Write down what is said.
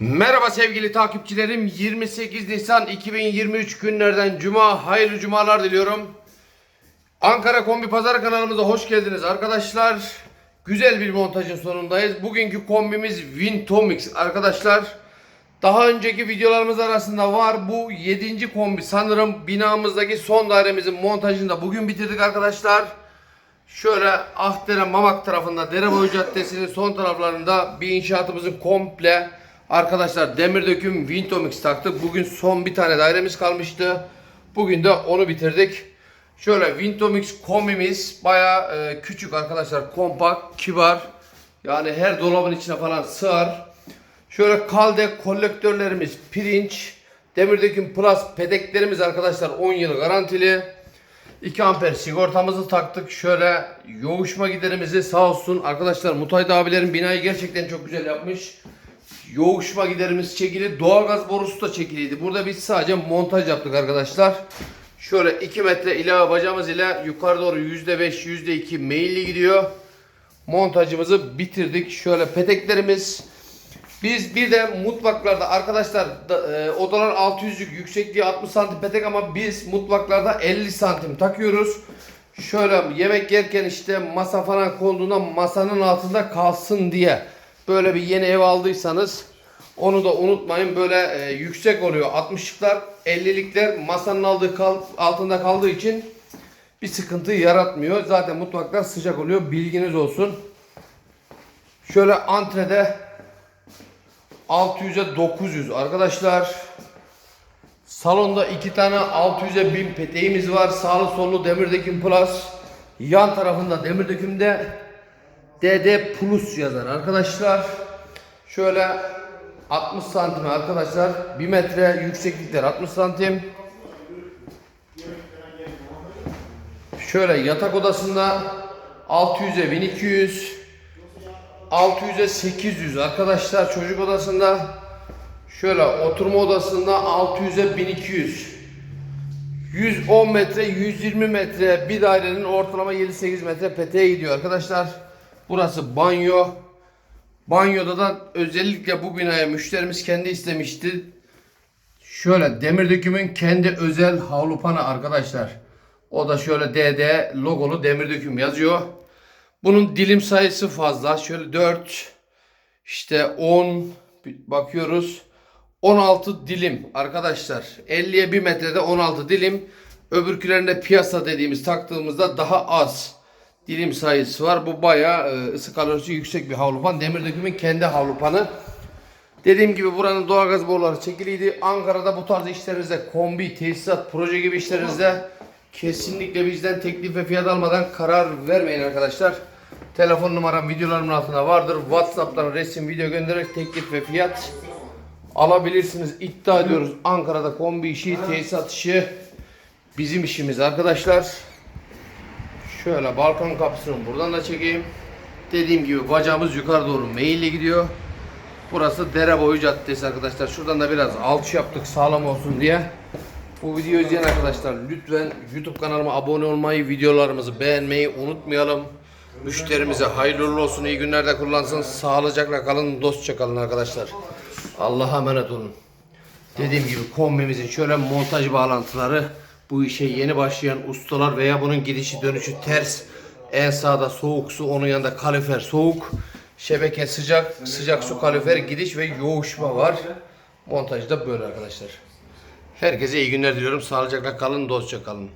Merhaba sevgili takipçilerim. 28 Nisan 2023 günlerden Cuma. Hayırlı cumalar diliyorum. Ankara Kombi Pazar kanalımıza hoş geldiniz arkadaşlar. Güzel bir montajın sonundayız. Bugünkü kombimiz Wintomix arkadaşlar. Daha önceki videolarımız arasında var. Bu 7. kombi sanırım binamızdaki son dairemizin montajını da bugün bitirdik arkadaşlar. Şöyle Ahdere Mamak tarafında Dereboyu Caddesi'nin son taraflarında bir inşaatımızın komple arkadaşlar demir döküm Wintomix taktık. Bugün son bir tane dairemiz kalmıştı. Bugün de onu bitirdik. Şöyle Wintomix kombimiz baya küçük arkadaşlar. Kompakt, kibar. Yani her dolabın içine falan sığar. Şöyle kalde kolektörlerimiz pirinç. Demir döküm plus pedeklerimiz arkadaşlar 10 yıl garantili. 2 amper sigortamızı taktık. Şöyle yoğuşma giderimizi sağ olsun arkadaşlar Mutayda abilerin binayı gerçekten çok güzel yapmış. Yoğuşma giderimiz çekili. Doğalgaz borusu da çekiliydi. Burada biz sadece montaj yaptık arkadaşlar. Şöyle 2 metre ilave bacamız ile yukarı doğru %5 %2 meyilli gidiyor. Montajımızı bitirdik. Şöyle peteklerimiz. Biz bir de mutfaklarda arkadaşlar da, e, odalar 600'lük yüksekliği 60 santim petek ama biz mutfaklarda 50 santim takıyoruz. Şöyle yemek yerken işte masa falan konduğunda masanın altında kalsın diye böyle bir yeni ev aldıysanız onu da unutmayın böyle e, yüksek oluyor 60'lıklar 50'likler masanın aldığı kal- altında kaldığı için bir sıkıntı yaratmıyor. Zaten mutfaklar sıcak oluyor bilginiz olsun. Şöyle antrede 600'e 900 arkadaşlar. Salonda iki tane 600'e 1000 peteğimiz var. Sağlı sollu demir döküm plus. Yan tarafında demir dökümde DD plus yazar arkadaşlar. Şöyle 60 santim arkadaşlar. 1 metre yükseklikler 60 santim. Şöyle yatak odasında 600'e 1200 600'e 800 arkadaşlar çocuk odasında şöyle oturma odasında 600'e 1200 110 metre 120 metre bir dairenin ortalama 7-8 metre peteğe gidiyor arkadaşlar burası banyo banyoda da özellikle bu binaya müşterimiz kendi istemişti şöyle demir dökümün kendi özel havlupanı arkadaşlar o da şöyle DD logolu demir döküm yazıyor bunun dilim sayısı fazla. Şöyle 4 işte 10 bakıyoruz. 16 dilim arkadaşlar. 50'ye 1 metrede 16 dilim. Öbürkülerinde piyasa dediğimiz taktığımızda daha az dilim sayısı var. Bu bayağı e, ısı kalorisi yüksek bir havlupan. Demir dökümün kendi havlupanı. Dediğim gibi buranın doğalgaz boruları çekiliydi. Ankara'da bu tarz işlerinizde kombi, tesisat, proje gibi işlerinizde kesinlikle bizden teklif ve fiyat almadan karar vermeyin arkadaşlar. Telefon numaram videolarımın altında vardır. Whatsapp'tan resim, video göndererek teklif ve fiyat alabilirsiniz. İddia ediyoruz Ankara'da kombi işi, tesisat işi bizim işimiz arkadaşlar. Şöyle balkon kapısını buradan da çekeyim. Dediğim gibi bacağımız yukarı doğru meyilli gidiyor. Burası Dereboyu Caddesi arkadaşlar. Şuradan da biraz alçı yaptık sağlam olsun diye. Bu videoyu izleyen arkadaşlar lütfen YouTube kanalıma abone olmayı, videolarımızı beğenmeyi unutmayalım. Müşterimize hayırlı olsun, iyi günlerde kullansın. Sağlıcakla kalın, dostça kalın arkadaşlar. Allah'a emanet olun. Dediğim gibi kombimizin şöyle montaj bağlantıları bu işe yeni başlayan ustalar veya bunun gidişi dönüşü ters en sağda soğuk su onun yanında kalifer soğuk şebeke sıcak sıcak su kalifer gidiş ve yoğuşma var. Montajda böyle arkadaşlar. Herkese iyi günler diliyorum. Sağlıcakla kalın, dostça kalın.